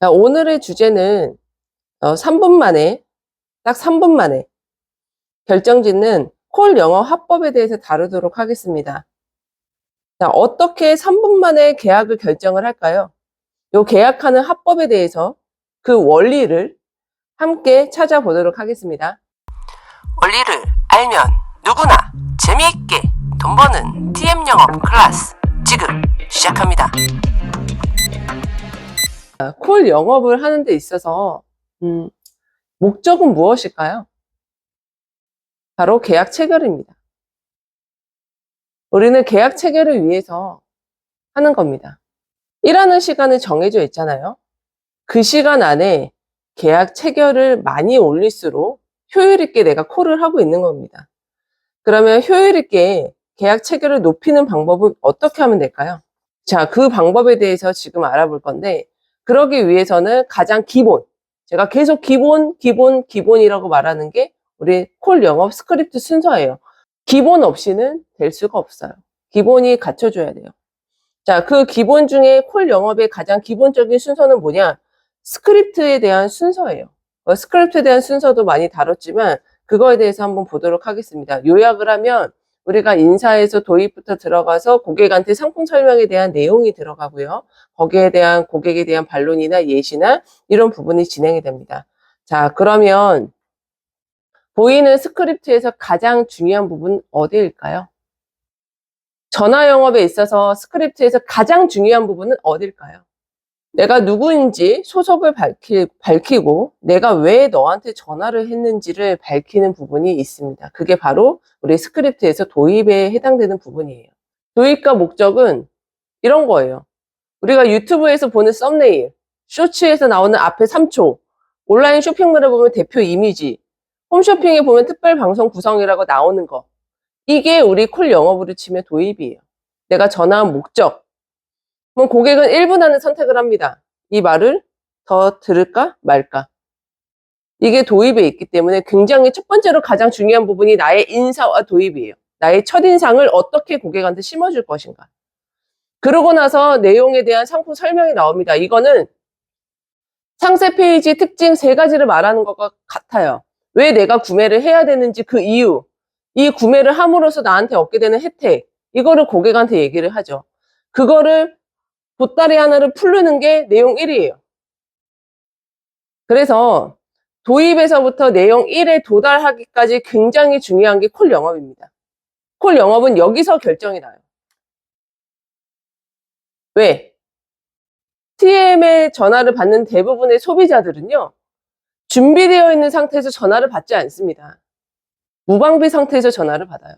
자, 오늘의 주제는 어, 3분 만에, 딱 3분 만에 결정짓는 콜 영어 합법에 대해서 다루도록 하겠습니다. 자, 어떻게 3분 만에 계약을 결정을 할까요? 요 계약하는 합법에 대해서 그 원리를 함께 찾아보도록 하겠습니다. 원리를 알면 누구나 재미있게 돈 버는 TM 영어 클래스 지금 시작합니다. 자, 콜 영업을 하는 데 있어서 음, 목적은 무엇일까요? 바로 계약 체결입니다. 우리는 계약 체결을 위해서 하는 겁니다. 일하는 시간은 정해져 있잖아요. 그 시간 안에 계약 체결을 많이 올릴수록 효율 있게 내가 콜을 하고 있는 겁니다. 그러면 효율 있게 계약 체결을 높이는 방법은 어떻게 하면 될까요? 자, 그 방법에 대해서 지금 알아볼 건데, 그러기 위해서는 가장 기본, 제가 계속 기본, 기본, 기본이라고 말하는 게 우리 콜 영업 스크립트 순서예요. 기본 없이는 될 수가 없어요. 기본이 갖춰줘야 돼요. 자, 그 기본 중에 콜 영업의 가장 기본적인 순서는 뭐냐? 스크립트에 대한 순서예요. 어, 스크립트에 대한 순서도 많이 다뤘지만 그거에 대해서 한번 보도록 하겠습니다. 요약을 하면 우리가 인사에서 도입부터 들어가서 고객한테 상품 설명에 대한 내용이 들어가고요. 거기에 대한 고객에 대한 반론이나 예시나 이런 부분이 진행이 됩니다. 자, 그러면 보이는 스크립트에서 가장 중요한 부분 어디일까요? 전화 영업에 있어서 스크립트에서 가장 중요한 부분은 어딜까요? 내가 누구인지 소속을 밝히, 밝히고 내가 왜 너한테 전화를 했는지를 밝히는 부분이 있습니다. 그게 바로 우리 스크립트에서 도입에 해당되는 부분이에요. 도입과 목적은 이런 거예요. 우리가 유튜브에서 보는 썸네일, 쇼츠에서 나오는 앞에 3초, 온라인 쇼핑몰에 보면 대표 이미지, 홈쇼핑에 보면 특별 방송 구성이라고 나오는 거. 이게 우리 콜 영업으로 치면 도입이에요. 내가 전화한 목적. 그럼 고객은 1분 안에 선택을 합니다. 이 말을 더 들을까 말까. 이게 도입에 있기 때문에 굉장히 첫 번째로 가장 중요한 부분이 나의 인사와 도입이에요. 나의 첫인상을 어떻게 고객한테 심어줄 것인가. 그러고 나서 내용에 대한 상품 설명이 나옵니다. 이거는 상세 페이지 특징 세 가지를 말하는 것과 같아요. 왜 내가 구매를 해야 되는지 그 이유, 이 구매를 함으로써 나한테 얻게 되는 혜택, 이거를 고객한테 얘기를 하죠. 그거를 보따리 하나를 풀르는 게 내용 1이에요. 그래서 도입에서부터 내용 1에 도달하기까지 굉장히 중요한 게 콜 영업입니다. 콜 영업은 여기서 결정이 나요. 왜? TM의 전화를 받는 대부분의 소비자들은요, 준비되어 있는 상태에서 전화를 받지 않습니다. 무방비 상태에서 전화를 받아요.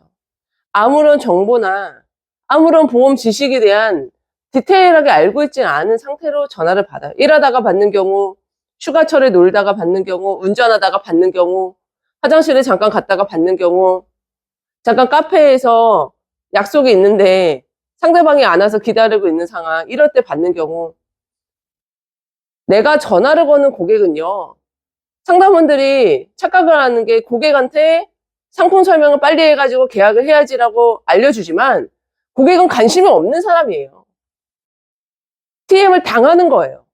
아무런 정보나 아무런 보험 지식에 대한 디테일하게 알고 있지 않은 상태로 전화를 받아요. 일하다가 받는 경우, 휴가철에 놀다가 받는 경우, 운전하다가 받는 경우, 화장실에 잠깐 갔다가 받는 경우, 잠깐 카페에서 약속이 있는데 상대방이 안 와서 기다리고 있는 상황, 이럴 때 받는 경우, 내가 전화를 거는 고객은요, 상담원들이 착각을 하는 게 고객한테 상품 설명을 빨리 해가지고 계약을 해야지라고 알려주지만 고객은 관심이 없는 사람이에요. TM을 당하는 거예요.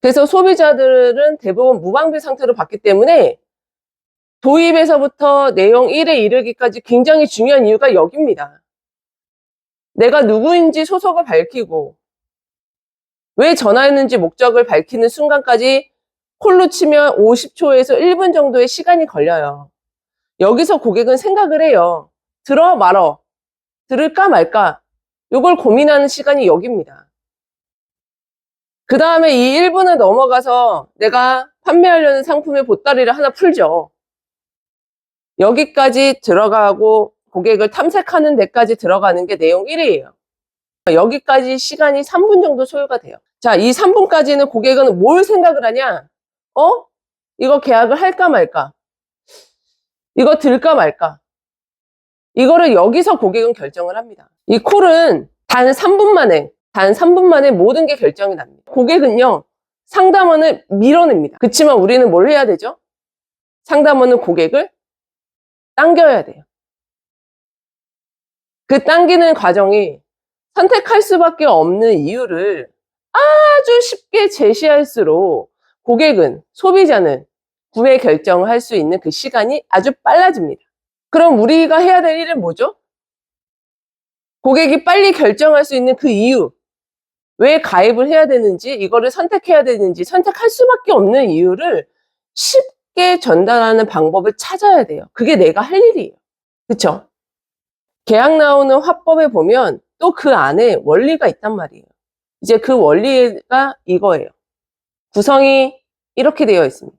그래서 소비자들은 대부분 무방비 상태로 받기 때문에 도입에서부터 내용 1에 이르기까지 굉장히 중요한 이유가 여기입니다. 내가 누구인지 소속을 밝히고 왜 전화했는지 목적을 밝히는 순간까지 콜로 치면 50초에서 1분 정도의 시간이 걸려요. 여기서 고객은 생각을 해요. 들어 말어. 들을까 말까. 요걸 고민하는 시간이 여기입니다. 그 다음에 이 1분을 넘어가서 내가 판매하려는 상품의 보따리를 하나 풀죠. 여기까지 들어가고 고객을 탐색하는 데까지 들어가는 게 내용 1이에요. 여기까지 시간이 3분 정도 소요가 돼요. 자, 이 3분까지는 고객은 뭘 생각을 하냐? 어? 이거 계약을 할까 말까? 이거 들까 말까? 이거를 여기서 고객은 결정을 합니다. 이 콜은 단 3분 만에, 단 3분 만에 모든 게 결정이 납니다. 고객은요, 상담원을 밀어냅니다. 그치만 우리는 뭘 해야 되죠? 상담원은 고객을 당겨야 돼요. 그 당기는 과정이 선택할 수밖에 없는 이유를 아주 쉽게 제시할수록 고객은, 소비자는 구매 결정을 할 수 있는 그 시간이 아주 빨라집니다. 그럼 우리가 해야 될 일은 뭐죠? 고객이 빨리 결정할 수 있는 그 이유, 왜 가입을 해야 되는지, 이거를 선택해야 되는지, 선택할 수밖에 없는 이유를 쉽게 전달하는 방법을 찾아야 돼요. 그게 내가 할 일이에요. 그쵸? 계약 나오는 화법에 보면 또 그 안에 원리가 있단 말이에요. 이제 그 원리가 이거예요. 구성이 이렇게 되어 있습니다.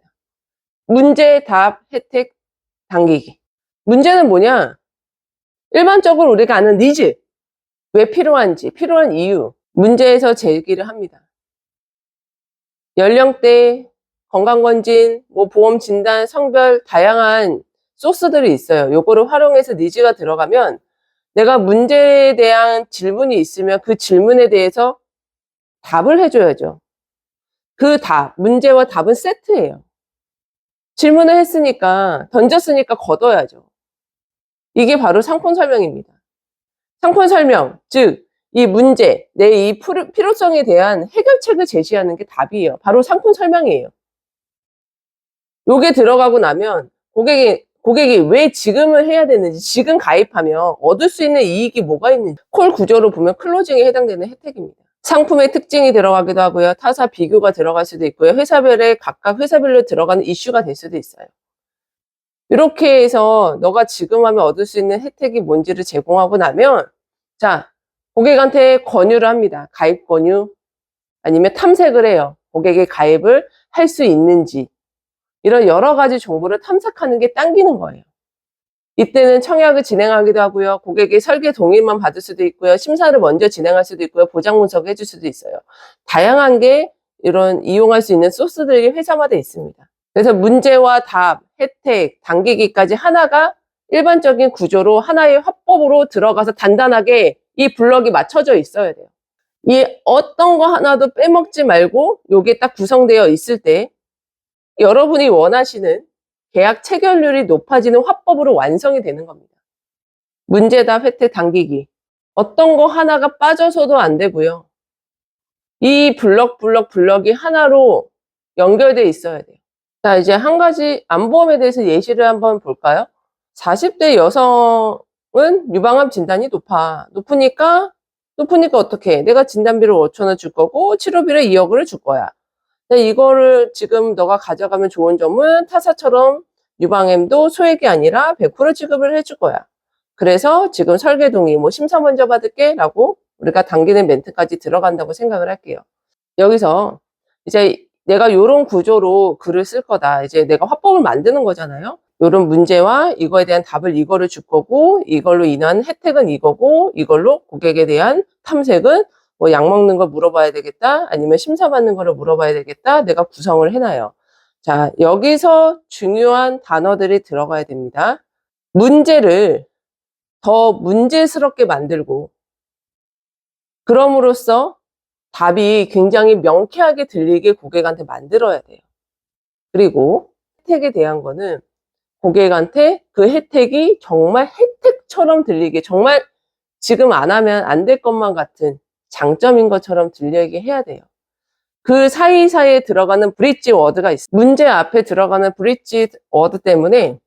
문제, 답, 혜택, 당기기. 문제는 뭐냐? 일반적으로 우리가 아는 니즈. 왜 필요한지, 필요한 이유. 문제에서 제기를 합니다. 연령대, 건강검진, 뭐 보험 진단, 성별, 다양한 소스들이 있어요. 요거를 활용해서 니즈가 들어가면 내가 문제에 대한 질문이 있으면 그 질문에 대해서 답을 해줘야죠. 그 답, 문제와 답은 세트예요. 질문을 했으니까, 던졌으니까 걷어야죠. 이게 바로 상품 설명입니다. 상품 설명, 즉, 이 문제, 내 이 필요성에 대한 해결책을 제시하는 게 답이에요. 바로 상품 설명이에요. 요게 들어가고 나면 고객이, 고객이 왜 지금을 해야 되는지, 지금 가입하면 얻을 수 있는 이익이 뭐가 있는지, 콜 구조로 보면 클로징에 해당되는 혜택입니다. 상품의 특징이 들어가기도 하고요. 타사 비교가 들어갈 수도 있고요. 회사별에 각각 회사별로 들어가는 이슈가 될 수도 있어요. 이렇게 해서 너가 지금 하면 얻을 수 있는 혜택이 뭔지를 제공하고 나면 자 고객한테 권유를 합니다. 가입 권유 아니면 탐색을 해요. 고객의 가입을 할 수 있는지 이런 여러 가지 정보를 탐색하는 게 당기는 거예요. 이때는 청약을 진행하기도 하고요. 고객의 설계 동의만 받을 수도 있고요. 심사를 먼저 진행할 수도 있고요. 보장 분석을 해줄 수도 있어요. 다양한 게 이런 이용할 수 있는 소스들이 회사마다 있습니다. 그래서 문제와 답, 혜택, 당기기까지 하나가 일반적인 구조로 하나의 화법으로 들어가서 단단하게 이 블럭이 맞춰져 있어야 돼요. 이 어떤 거 하나도 빼먹지 말고 요게 딱 구성되어 있을 때 여러분이 원하시는 계약 체결률이 높아지는 화법으로 완성이 되는 겁니다. 문제답 혜택 당기기. 어떤 거 하나가 빠져서도 안 되고요. 이 블럭, 블럭, 블럭이 하나로 연결돼 있어야 돼요. 자, 이제 한 가지 안보험에 대해서 예시를 한번 볼까요? 40대 여성은 유방암 진단이 높아. 높으니까, 높으니까 어떻게? 내가 진단비를 5천원 줄 거고, 치료비를 2억을 줄 거야. 이거를 지금 너가 가져가면 좋은 점은 타사처럼 유방암도 소액이 아니라 100% 지급을 해줄 거야. 그래서 지금 설계 동의, 뭐 심사 먼저 받을게 라고 우리가 당기는 멘트까지 들어간다고 생각을 할게요. 여기서 이제 내가 이런 구조로 글을 쓸 거다. 이제 내가 화법을 만드는 거잖아요. 이런 문제와 이거에 대한 답을 이거를 줄 거고 이걸로 인한 혜택은 이거고 이걸로 고객에 대한 탐색은 뭐 약 먹는 거 물어봐야 되겠다 아니면 심사 받는 거를 물어봐야 되겠다 내가 구성을 해놔요. 자 여기서 중요한 단어들이 들어가야 됩니다. 문제를 더 문제스럽게 만들고 그럼으로써 답이 굉장히 명쾌하게 들리게 고객한테 만들어야 돼요. 그리고 혜택에 대한 거는 고객한테 그 혜택이 정말 혜택처럼 들리게 정말 지금 안 하면 안 될 것만 같은 장점인 것처럼 들리게 해야 돼요. 그 사이사이에 들어가는 브릿지 워드가 있어요. 문제 앞에 들어가는 브릿지 워드 때문에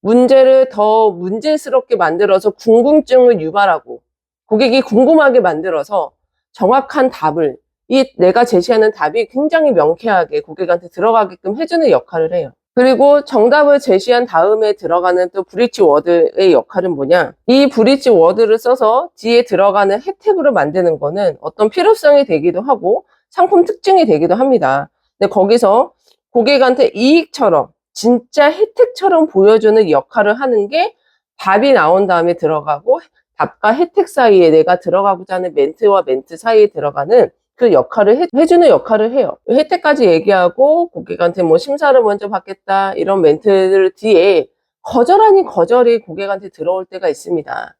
문제를 더 문제스럽게 만들어서 궁금증을 유발하고 고객이 궁금하게 만들어서 정확한 답을 이 내가 제시하는 답이 굉장히 명쾌하게 고객한테 들어가게끔 해주는 역할을 해요. 그리고 정답을 제시한 다음에 들어가는 또 브릿지 워드의 역할은 뭐냐? 이 브릿지 워드를 써서 뒤에 들어가는 혜택으로 만드는 거는 어떤 필요성이 되기도 하고 상품 특징이 되기도 합니다. 근데 거기서 고객한테 이익처럼 진짜 혜택처럼 보여주는 역할을 하는 게 답이 나온 다음에 들어가고 답과 혜택 사이에 내가 들어가고자 하는 멘트와 멘트 사이에 들어가는 그 역할을 해, 해주는 역할을 해요. 혜택까지 얘기하고 고객한테 뭐 심사를 먼저 받겠다 이런 멘트들 뒤에 거절하니 거절이 고객한테 들어올 때가 있습니다.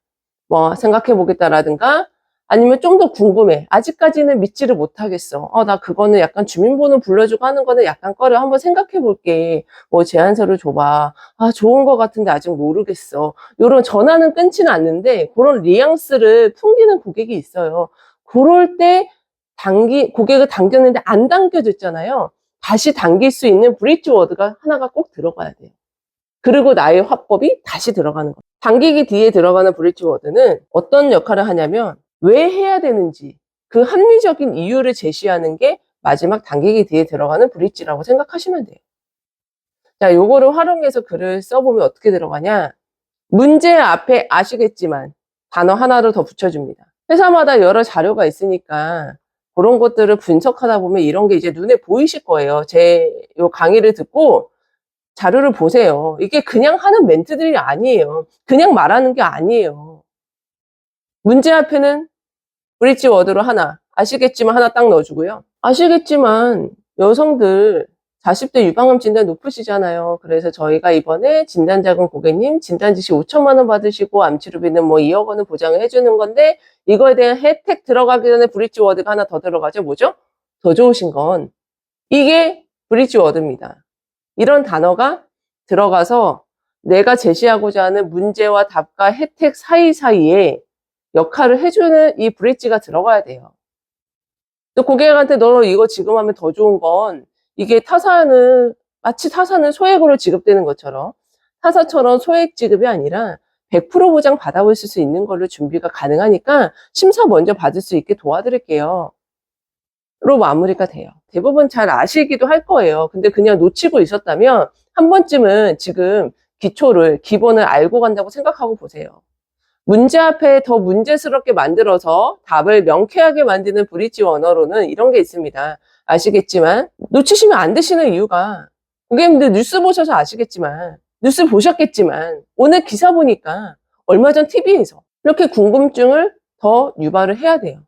뭐 생각해 보겠다라든가 아니면 좀 더 궁금해. 아직까지는 믿지를 못하겠어. 어, 나 그거는 약간 주민번호 불러주고 하는 거는 약간 꺼려. 한번 생각해 볼게. 뭐 제안서를 줘봐. 아, 좋은 거 같은데 아직 모르겠어. 요런 전화는 끊지는 않는데 그런 뉘앙스를 풍기는 고객이 있어요. 그럴 때 당기, 고객을 당겼는데 안 당겨졌잖아요. 다시 당길 수 있는 브릿지 워드가 하나가 꼭 들어가야 돼요. 그리고 나의 화법이 다시 들어가는 거예요. 당기기 뒤에 들어가는 브릿지 워드는 어떤 역할을 하냐면 왜 해야 되는지 그 합리적인 이유를 제시하는 게 마지막 당기기 뒤에 들어가는 브릿지라고 생각하시면 돼요. 자, 요거를 활용해서 글을 써보면 어떻게 들어가냐. 문제 앞에 아시겠지만 단어 하나를 더 붙여줍니다. 회사마다 여러 자료가 있으니까 그런 것들을 분석하다 보면 이런 게 이제 눈에 보이실 거예요. 제 요 강의를 듣고 자료를 보세요. 이게 그냥 하는 멘트들이 아니에요. 그냥 말하는 게 아니에요. 문제 앞에는 브릿지 워드로 하나, 아시겠지만 하나 딱 넣어주고요. 아시겠지만 여성들 40대 유방암 진단 높으시잖아요. 그래서 저희가 이번에 진단 자금 고객님 진단 지시 5천만 원 받으시고 암 치료비는 뭐 2억 원을 보장을 해주는 건데 이거에 대한 혜택 들어가기 전에 브릿지 워드가 하나 더 들어가죠. 뭐죠? 더 좋으신 건 이게 브릿지 워드입니다. 이런 단어가 들어가서 내가 제시하고자 하는 문제와 답과 혜택 사이사이에 역할을 해주는 이 브릿지가 들어가야 돼요. 또 고객한테 너 이거 지금 하면 더 좋은 건 이게 타사는 마치 타사는 소액으로 지급되는 것처럼 타사처럼 소액 지급이 아니라 100% 보장 받아볼 수 있는 걸로 준비가 가능하니까 심사 먼저 받을 수 있게 도와드릴게요. 로 마무리가 돼요. 대부분 잘 아시기도 할 거예요. 근데 그냥 놓치고 있었다면 한 번쯤은 지금 기초를, 기본을 알고 간다고 생각하고 보세요. 문제 앞에 더 문제스럽게 만들어서 답을 명쾌하게 만드는 브릿지 원어로는 이런 게 있습니다. 아시겠지만 놓치시면 안 되시는 이유가 고객님들 뉴스 보셔서 아시겠지만 뉴스 보셨겠지만 오늘 기사 보니까 얼마 전 TV에서 이렇게 궁금증을 더 유발을 해야 돼요.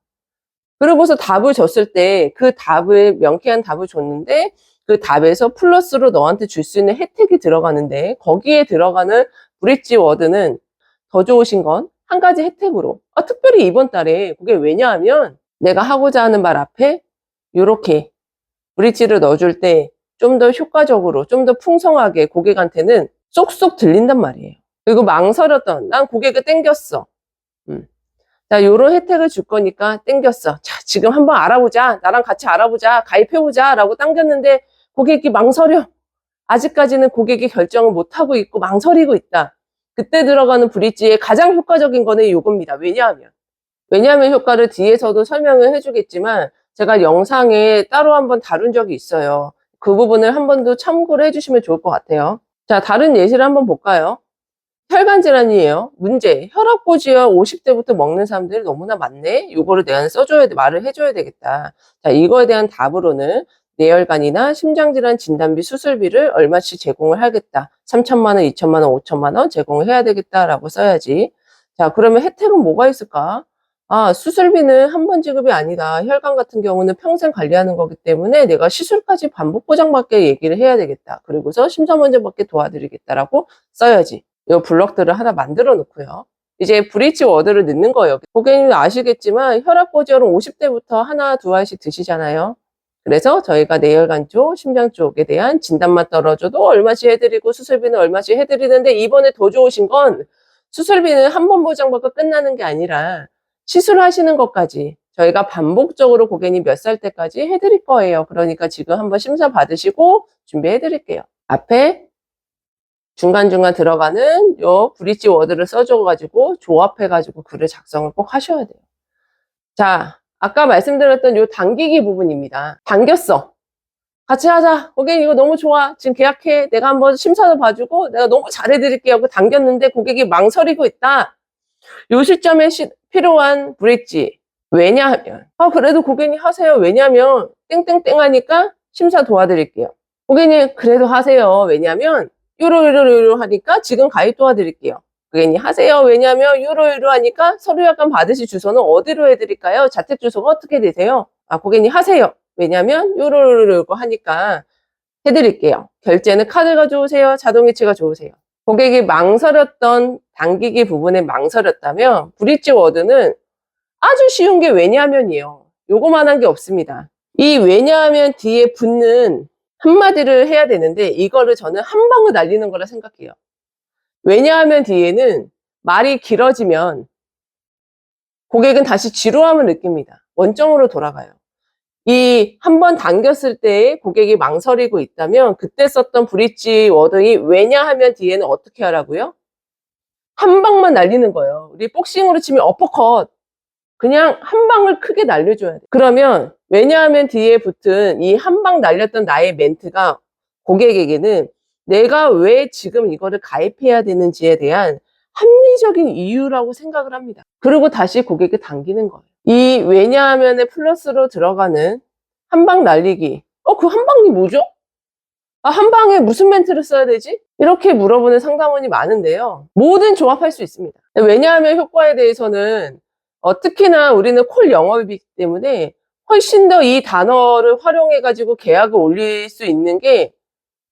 그러고서 답을 줬을 때 그 답을 명쾌한 답을 줬는데 그 답에서 플러스로 너한테 줄 수 있는 혜택이 들어가는데 거기에 들어가는 브릿지 워드는 더 좋으신 건 한 가지 혜택으로 아, 특별히 이번 달에 그게 왜냐하면 내가 하고자 하는 말 앞에 이렇게 브릿지를 넣어줄 때 좀 더 효과적으로 좀 더 풍성하게 고객한테는 쏙쏙 들린단 말이에요. 그리고 망설였던 난 고객을 땡겼어. 음. 자, 요런 혜택을 줄 거니까 땡겼어. 자, 지금 한번 알아보자. 나랑 같이 알아보자. 가입해보자. 라고 당겼는데 고객이 망설여. 아직까지는 고객이 결정을 못하고 있고 망설이고 있다. 그때 들어가는 브릿지의 가장 효과적인 거는 요겁니다. 왜냐하면. 왜냐하면 효과를 뒤에서도 설명을 해주겠지만 제가 영상에 따로 한번 다룬 적이 있어요. 그 부분을 한 번 더 참고를 해주시면 좋을 것 같아요. 자, 다른 예시를 한번 볼까요? 혈관 질환이에요. 문제. 혈압고지혈 50대부터 먹는 사람들이 너무나 많네. 요거를 내가 써줘야 돼. 말을 해줘야 되겠다. 자, 이거에 대한 답으로는 뇌혈관이나 심장질환 진단비 수술비를 얼마씩 제공을 하겠다. 3천만 원, 2천만 원, 5천만 원 제공을 해야 되겠다라고 써야지. 자, 그러면 혜택은 뭐가 있을까? 아, 수술비는 한 번 지급이 아니다. 혈관 같은 경우는 평생 관리하는 거기 때문에 내가 시술까지 반복 보장받게 얘기를 해야 되겠다. 그리고서 심사 받게 도와드리겠다라고 써야지. 이 블럭들을 하나 만들어 놓고요. 이제 브릿지 워드를 넣는 거예요. 고객님 아시겠지만 혈압 고지혈은 50대부터 하나, 두 알씩 드시잖아요. 그래서 저희가 뇌혈관 쪽, 심장 쪽에 대한 진단만 떨어져도 얼마씩 해드리고 수술비는 얼마씩 해드리는데 이번에 더 좋으신 건 수술비는 한 번 보장받고 끝나는 게 아니라 시술하시는 것까지 저희가 반복적으로 고객님 몇 살 때까지 해드릴 거예요. 그러니까 지금 한번 심사 받으시고 준비해 드릴게요. 앞에 중간중간 들어가는 요 브릿지 워드를 써줘가지고 조합해가지고 글을 작성을 꼭 하셔야 돼요. 자, 아까 말씀드렸던 요 당기기 부분입니다. 당겼어. 같이 하자. 고객님 이거 너무 좋아. 지금 계약해. 내가 한번 심사도 봐주고 내가 너무 잘해드릴게요. 하고 당겼는데 고객이 망설이고 있다. 요 시점에 시- 필요한 브릿지. 왜냐하면 아 그래도 고객님 하세요. 왜냐하면 땡땡땡 하니까 심사 도와드릴게요. 고객님 그래도 하세요. 왜냐하면 요로요로요로 하니까 지금 가입 도와드릴게요. 고객님 하세요. 왜냐하면 요로요로 하니까 서류 약관 받으실 주소는 어디로 해드릴까요? 자택 주소가 어떻게 되세요? 아 고객님 하세요. 왜냐하면 요로요로 하니까 해드릴게요. 결제는 카드가 좋으세요? 자동이체가 좋으세요? 고객이 망설였던 당기기 부분에 망설였다면 브릿지 워드는 아주 쉬운 게 왜냐하면이에요. 요거만한 게 없습니다. 이 왜냐하면 뒤에 붙는 한마디를 해야 되는데 이거를 저는 한 방울 날리는 거라 생각해요. 왜냐하면 뒤에는 말이 길어지면 고객은 다시 지루함을 느낍니다. 원점으로 돌아가요. 이 한 번 당겼을 때 고객이 망설이고 있다면 그때 썼던 브릿지 워딩이 왜냐하면 뒤에는 어떻게 하라고요? 한 방만 날리는 거예요. 우리 복싱으로 치면 어퍼컷. 그냥 한 방을 크게 날려줘야 돼. 그러면 왜냐하면 뒤에 붙은 이 한 방 날렸던 나의 멘트가 고객에게는 내가 왜 지금 이거를 가입해야 되는지에 대한 합리적인 이유라고 생각을 합니다. 그리고 다시 고객을 당기는 거예요. 이 왜냐하면에 플러스로 들어가는 한방 날리기. 어, 그 한 방이 뭐죠? 아, 한 방에 무슨 멘트를 써야 되지? 이렇게 물어보는 상담원이 많은데요. 뭐든 조합할 수 있습니다. 왜냐하면 효과에 대해서는 어, 특히나 우리는 콜 영업이기 때문에 훨씬 더 이 단어를 활용해가지고 계약을 올릴 수 있는 게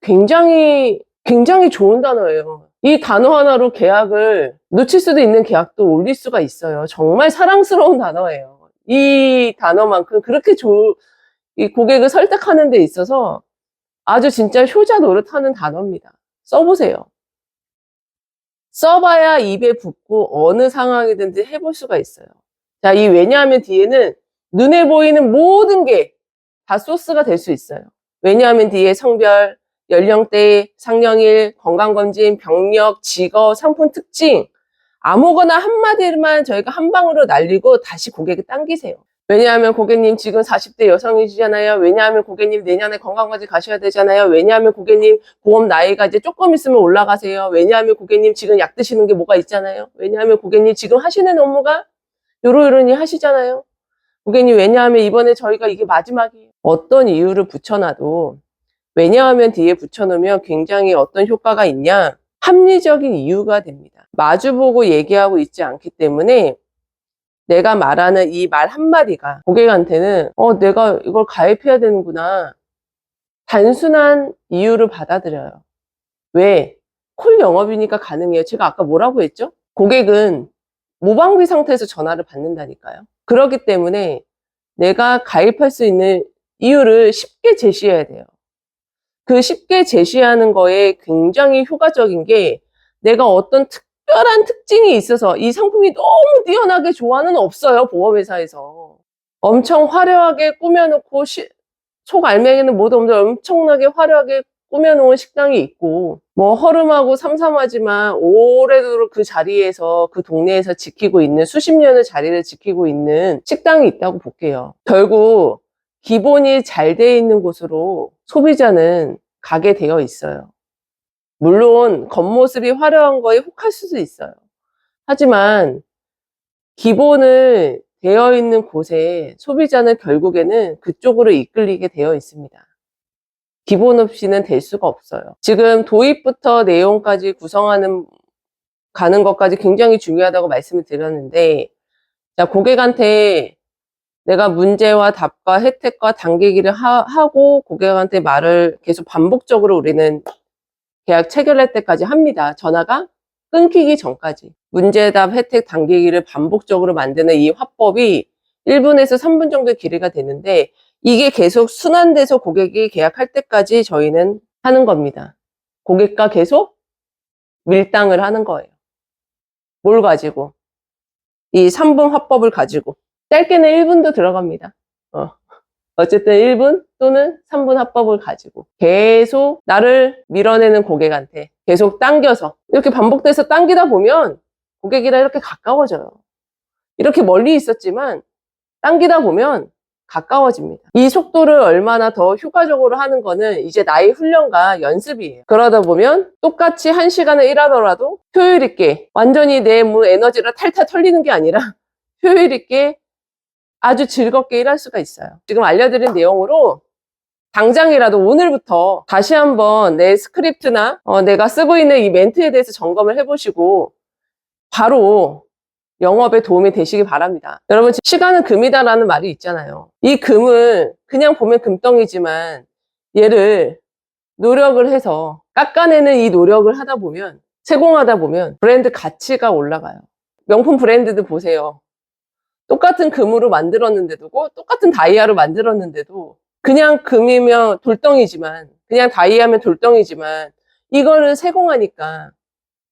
굉장히, 굉장히 좋은 단어예요. 이 단어 하나로 계약을 놓칠 수도 있는 계약도 올릴 수가 있어요. 정말 사랑스러운 단어예요. 이 단어만큼 그렇게 좋, 이 고객을 설득하는 데 있어서 아주 진짜 효자 노릇하는 단어입니다. 써보세요. 써봐야 입에 붙고 어느 상황이든지 해볼 수가 있어요. 자, 이 왜냐하면 뒤에는 눈에 보이는 모든 게 다 소스가 될 수 있어요. 왜냐하면 뒤에 성별, 연령대, 상령일, 건강검진, 병력, 직업, 상품 특징 아무거나 한마디만 저희가 한 방으로 날리고 다시 고객을 당기세요. 왜냐하면 고객님 지금 40대 여성이시잖아요. 왜냐하면 고객님 내년에 건강검진 가셔야 되잖아요. 왜냐하면 고객님 보험 나이가 이제 조금 있으면 올라가세요. 왜냐하면 고객님 지금 약 드시는 게 뭐가 있잖아요. 왜냐하면 고객님 지금 하시는 업무가 요러요러니 하시잖아요. 고객님 왜냐하면 이번에 저희가 이게 마지막이에요. 어떤 이유를 붙여놔도 왜냐하면 뒤에 붙여놓으면 굉장히 어떤 효과가 있냐? 합리적인 이유가 됩니다. 마주보고 얘기하고 있지 않기 때문에 내가 말하는 이 말 한마디가 고객한테는 어, 내가 이걸 가입해야 되는구나. 단순한 이유를 받아들여요. 왜? 콜 영업이니까 가능해요. 제가 아까 뭐라고 했죠? 고객은 무방비 상태에서 전화를 받는다니까요. 그렇기 때문에 내가 가입할 수 있는 이유를 쉽게 제시해야 돼요. 그 쉽게 제시하는 거에 굉장히 효과적인 게 내가 어떤 특별한 특징이 있어서 이 상품이 너무 뛰어나게 좋아는 없어요. 보험회사에서. 엄청 화려하게 꾸며놓고 시- 속 알맹이는 모두 없는데 엄청나게 화려하게 꾸며놓은 식당이 있고 뭐 허름하고 삼삼하지만 오래도록 그 자리에서 그 동네에서 지키고 있는 수십 년의 자리를 지키고 있는 식당이 있다고 볼게요. 결국 기본이 잘 돼 있는 곳으로 소비자는 가게 되어 있어요. 물론 겉모습이 화려한 거에 혹할 수도 있어요. 하지만 기본을 되어 있는 곳에 소비자는 결국에는 그쪽으로 이끌리게 되어 있습니다. 기본 없이는 될 수가 없어요. 지금 도입부터 내용까지 구성하는 가는 것까지 굉장히 중요하다고 말씀을 드렸는데 자 고객한테 내가 문제와 답과 혜택과 당기기를 하, 하고 고객한테 말을 계속 반복적으로 우리는 계약 체결할 때까지 합니다. 전화가 끊기기 전까지. 문제 답 혜택 당기기를 반복적으로 만드는 이 화법이 1분에서 3분 정도의 길이가 되는데 이게 계속 순환돼서 고객이 계약할 때까지 저희는 하는 겁니다. 고객과 계속 밀당을 하는 거예요. 뭘 가지고? 이 3분 화법을 가지고. 짧게는 1분도 들어갑니다. 어. 어쨌든 1분 또는 3분 화법을 가지고 계속 나를 밀어내는 고객한테 계속 당겨서 이렇게 반복돼서 당기다 보면 고객이랑 이렇게 가까워져요. 이렇게 멀리 있었지만 당기다 보면 가까워집니다. 이 속도를 얼마나 더 효과적으로 하는 거는 이제 나의 훈련과 연습이에요. 그러다 보면 똑같이 한 시간을 일하더라도 효율 있게 완전히 내뭐 에너지를 탈탈 털리는 게 아니라 효율 있게 아주 즐겁게 일할 수가 있어요. 지금 알려드린 내용으로 당장이라도 오늘부터 다시 한번 내 스크립트나 어, 내가 쓰고 있는 이 멘트에 대해서 점검을 해보시고 바로 영업에 도움이 되시기 바랍니다. 여러분, 시간은 금이다라는 말이 있잖아요. 이 금을 그냥 보면 금덩이지만 얘를 노력을 해서 깎아내는 이 노력을 하다 보면 세공하다 보면 브랜드 가치가 올라가요. 명품 브랜드도 보세요. 똑같은 금으로 만들었는데도 똑같은 다이아로 만들었는데도 그냥 금이면 돌덩이지만 그냥 다이아면 돌덩이지만 이거를 세공하니까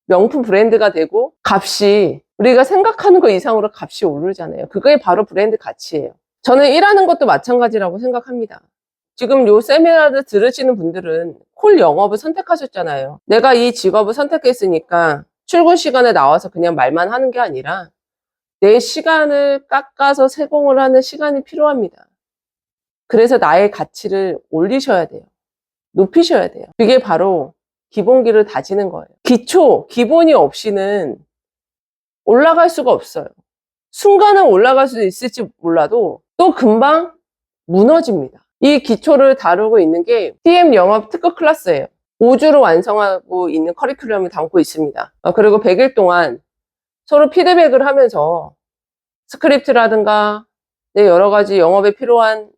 명품 브랜드가 되고 값이 우리가 생각하는 것 이상으로 값이 오르잖아요. 그게 바로 브랜드 가치예요. 저는 일하는 것도 마찬가지라고 생각합니다. 지금 요 세미나를 들으시는 분들은 콜 영업을 선택하셨잖아요. 내가 이 직업을 선택했으니까 출근 시간에 나와서 그냥 말만 하는 게 아니라 내 시간을 깎아서 세공을 하는 시간이 필요합니다. 그래서 나의 가치를 올리셔야 돼요. 높이셔야 돼요. 그게 바로 기본기를 다지는 거예요. 기초, 기본이 없이는 올라갈 수가 없어요. 순간은 올라갈 수도 있을지 몰라도 또 금방 무너집니다. 이 기초를 다루고 있는 게 TM 영업 특급 클래스예요. 5주로 완성하고 있는 커리큘럼을 담고 있습니다. 어, 그리고 100일 동안 서로 피드백을 하면서 스크립트라든가 네, 여러 가지 영업에 필요한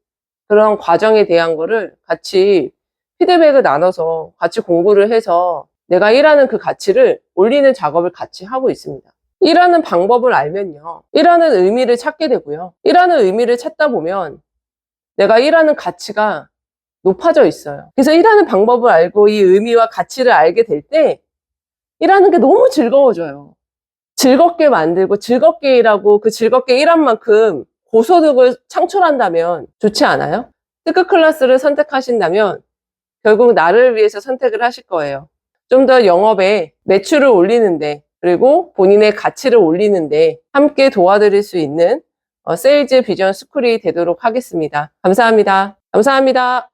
그런 과정에 대한 거를 같이 피드백을 나눠서 같이 공부를 해서 내가 일하는 그 가치를 올리는 작업을 같이 하고 있습니다. 일하는 방법을 알면요. 일하는 의미를 찾게 되고요. 일하는 의미를 찾다 보면 내가 일하는 가치가 높아져 있어요. 그래서 일하는 방법을 알고 이 의미와 가치를 알게 될 때 일하는 게 너무 즐거워져요. 즐겁게 만들고 즐겁게 일하고 그 즐겁게 일한 만큼 고소득을 창출한다면 좋지 않아요? 특급 클래스를 선택하신다면 결국 나를 위해서 선택을 하실 거예요. 좀 더 영업에 매출을 올리는데 그리고 본인의 가치를 올리는데 함께 도와드릴 수 있는 어, 세일즈 비전 스쿨이 되도록 하겠습니다. 감사합니다. 감사합니다.